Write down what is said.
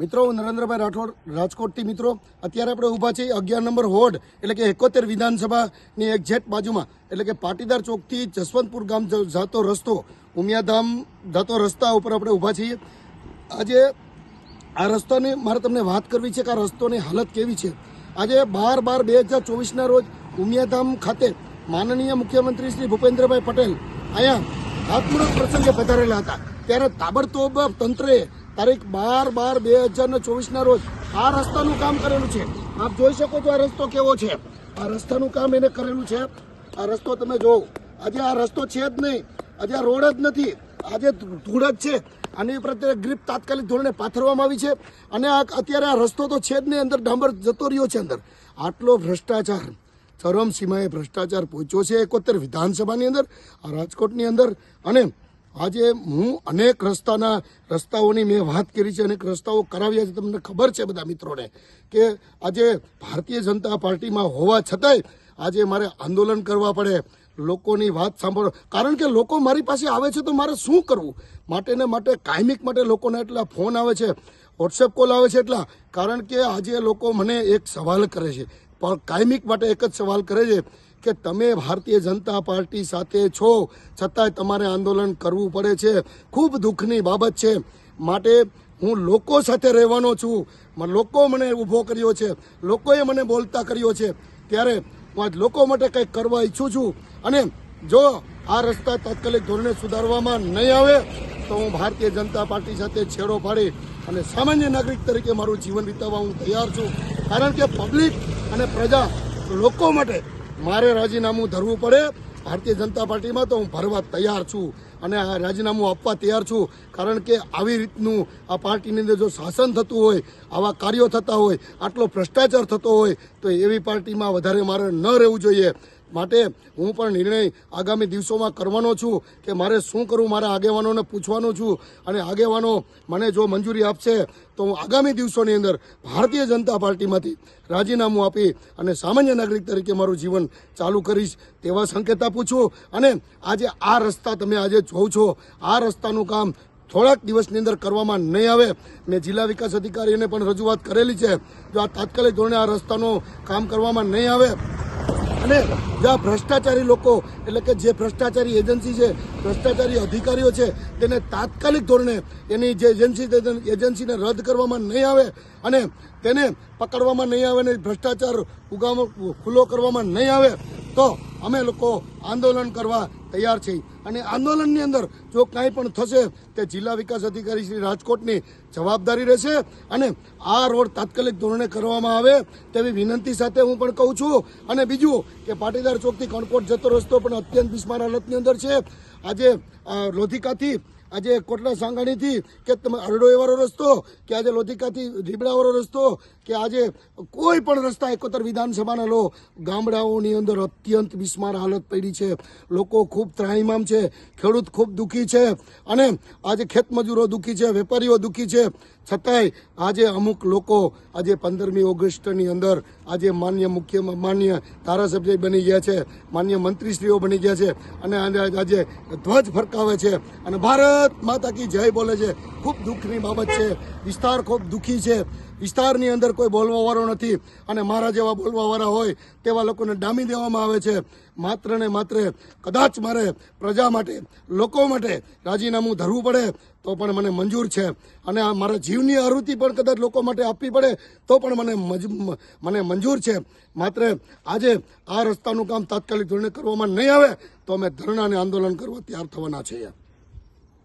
મિત્રો નરેન્દ્રભાઈ રાઠોડ, રાજકોટથી મિત્રો. અત્યારે આપણે ઊભા છીએ અગિયાર નંબર હોડ એટલે કે એકોતેર વિધાનસભાની એક્ઝેક્ટ બાજુમાં. એટલે કે પાટીદાર ચોકથી જસવંતપુર ગામ જાતો રસ્તો, ઉમિયાધામ જતો રસ્તા ઉપર આપણે ઊભા છીએ. આજે આ રસ્તાની મારે તમને વાત કરવી છે કે આ રસ્તોની હાલત કેવી છે. આજે બાર બાર બે હજાર ચોવીસના રોજ ઉમિયાધામ ખાતે માનનીય મુખ્યમંત્રી શ્રી ભૂપેન્દ્રભાઈ પટેલ અહીંયા ખાતમુહૂર્ત પ્રસંગે પધારેલા હતા. ત્યારે તાબડતોબ તંત્રએ તારીખ બાર બાર બે હજાર ને ચોવીસના રોજ આ રસ્તાનું કામ કરેલું છે. આપ જોઈ શકો છો આ રસ્તો કેવો છે. આ રસ્તાનું કામ એને કરેલું છે. આ રસ્તો તમે જોવો. આજે આ રસ્તો છે જ નહીં. આજે આ રોડ જ નથી. આજે ધૂળ જ છે. આની પ્રત્યે ગ્રીપ તાત્કાલિક ધોરણે પાથરવામાં આવી છે. અને આ અત્યારે આ રસ્તો તો છે જ નહીં. અંદર ડાંબર જતો રહ્યો છે અંદર. આટલો ભ્રષ્ટાચાર. ચરમસીમાએ ભ્રષ્ટાચાર પહોંચ્યો છે એકોતેર વિધાનસભાની અંદર, આ રાજકોટની અંદર. અને આજે હું અનેક રસ્તાના રસ્તાઓની મેં વાત કરી છે, અનેક રસ્તાઓ કરાવ્યા છે. તમને ખબર છે બધા મિત્રોને કે આજે ભારતીય જનતા પાર્ટીમાં હોવા છતાંય આજે મારે આંદોલન કરવા પડે. લોકોની વાત સાંભળો. કારણ કે લોકો મારી પાસે આવે છે તો મારે શું કરવું? માટે ને માટે કાયમિક માટે લોકોના એટલા ફોન આવે છે. વોટ્સએપ કોલ આવે છે એટલા. કારણ કે આજે લોકો મને એક સવાલ કરે છે. પણ કાયમિક માટે એક જ સવાલ કરે છે કે તમે ભારતીય જનતા પાર્ટી સાથે છો, છતાંય તમારે આંદોલન કરવું પડે છે. ખૂબ દુઃખની બાબત છે. માટે હું લોકો સાથે રહેવાનો છું. લોકો મને ઊભો કર્યો છે. લોકોએ મને બોલતા કર્યો છે. ત્યારે હું આજ લોકો માટે કંઈક કરવા ઈચ્છું છું. અને જો આ રસ્તા તાત્કાલિક ધોરણે સુધારવામાં નહીં આવે તો હું ભારતીય જનતા પાર્ટી સાથે છેડો પાડી અને સામાન્ય નાગરિક તરીકે મારું જીવન વિતાવવા હું તૈયાર છું. કારણ કે પબ્લિક અને પ્રજા લોકો માટે મારે રાજીનામું ધરવું પડે. ભારતીય જનતા પાર્ટીમાં તો હું ભરવા તૈયાર છું અને આ રાજીનામું આપવા તૈયાર છું. કારણ કે આવી રીતનું આ પાર્ટીની અંદર જો શાસન થતું હોય, આવા કાર્યો થતા હોય, આટલો ભ્રષ્ટાચાર થતો હોય, તો એવી પાર્ટીમાં વધારે મારે ન રહેવું જોઈએ. માટે હું પણ નિર્ણય આગામી દિવસોમાં કરવાનો છું કે મારે શું કરવું મારા આગેવાનોને પૂછવાનો છું. અને આગેવાનો મને જો મંજૂરી આપશે, તો હું આગામી દિવસોની અંદર ભારતીય જનતા પાર્ટીમાંથી રાજીનામું આપી અને સામાન્ય નાગરિક તરીકે મારું જીવન ચાલુ કરીશ તેવા સંકેત આપું છું. અને આજે આ રસ્તા તમે આજે જોવ છો. આ રસ્તાનું કામ થોડાક દિવસની અંદર કરવામાં નહીં આવે. મેં જિલ્લા વિકાસ અધિકારીને પણ રજૂઆત કરેલી છે. જો આ તાત્કાલિક ધોરણે આ રસ્તાનું કામ કરવામાં નહીં આવે અને જ્યાં ભ્રષ્ટાચારી લોકો, એટલે કે જે ભ્રષ્ટાચારી એજન્સી છે, ભ્રષ્ટાચારી અધિકારીઓ છે, તેને તાત્કાલિક ધોરણે એની જે એજન્સી એજન્સીને રદ કરવામાં નહીં આવે અને તેને પકડવામાં નહીં આવે અને ભ્રષ્ટાચાર ઉગામ ખુલ્લો કરવામાં નહીં આવે. તો અમે લોકો આંદોલન કરવા તૈયાર છીએ. અને આંદોલનની અંદર જો કાંઈ પણ થશે, તે જિલ્લા વિકાસ અધિકારી શ્રી રાજકોટની જવાબદારી રહેશે અને આ રોડ તાત્કાલિક ધોરણે કરવામાં આવે તેવી વિનંતી સાથે હું પણ કહું છું. અને બીજું કે પાટીદાર ચોકથી કણકોટ જતો રસ્તો પણ અત્યંત બિસ્માર હાલતની અંદર છે. આજે લોધિકાથી, આજે કોટડા સાંગાણીથી કે તમે અરડો એવાળો રસ્તો, કે આજે લોધિકાથી રીબડાવાળો રસ્તો કે આજે કોઈ પણ રસ્તા એકોતર વિધાનસભાના લો. ગામડાઓની અંદર અત્યંત બિસ્માર હાલત પડી છે. લોકો ખૂબ ત્રાહીમામ છે. ખેડૂત ખૂબ દુઃખી છે. અને આજે ખેતમજૂરો દુઃખી છે, વેપારીઓ દુઃખી છે. છતાંય આજે અમુક લોકો આજે પંદરમી ઓગસ્ટની અંદર આજે માન્ય મુખ્ય માન્ય ધારાસભ્ય બની ગયા છે, માન્ય મંત્રીશ્રીઓ બની ગયા છે અને આજે ધ્વજ ફરકાવે છે. અને ભારત માતા કી જય બોલે છે. ખૂબ દુઃખની બાબત છે. વિસ્તાર ખૂબ દુઃખી છે. વિસ્તારની અંદર કોઈ બોલવાવાળો નથી અને મારા જેવા બોલવાવાળા હોય તેવા લોકોને ડામી દેવામાં આવે છે. માત્ર ને માત્ર કદાચ મારે પ્રજા માટે, લોકો માટે રાજીનામું ધરવું પડે તો પણ મને મંજૂર છે. અને આ મારા જીવની આહૃતિ પણ કદાચ લોકો માટે આપવી પડે તો પણ મને મને મંજૂર છે. માત્ર આજે આ રસ્તાનું કામ તાત્કાલિક ધોરણે કરવામાં નહીં આવે તો અમે ધરણા અને આંદોલન કરવા તૈયાર થવાના છીએ.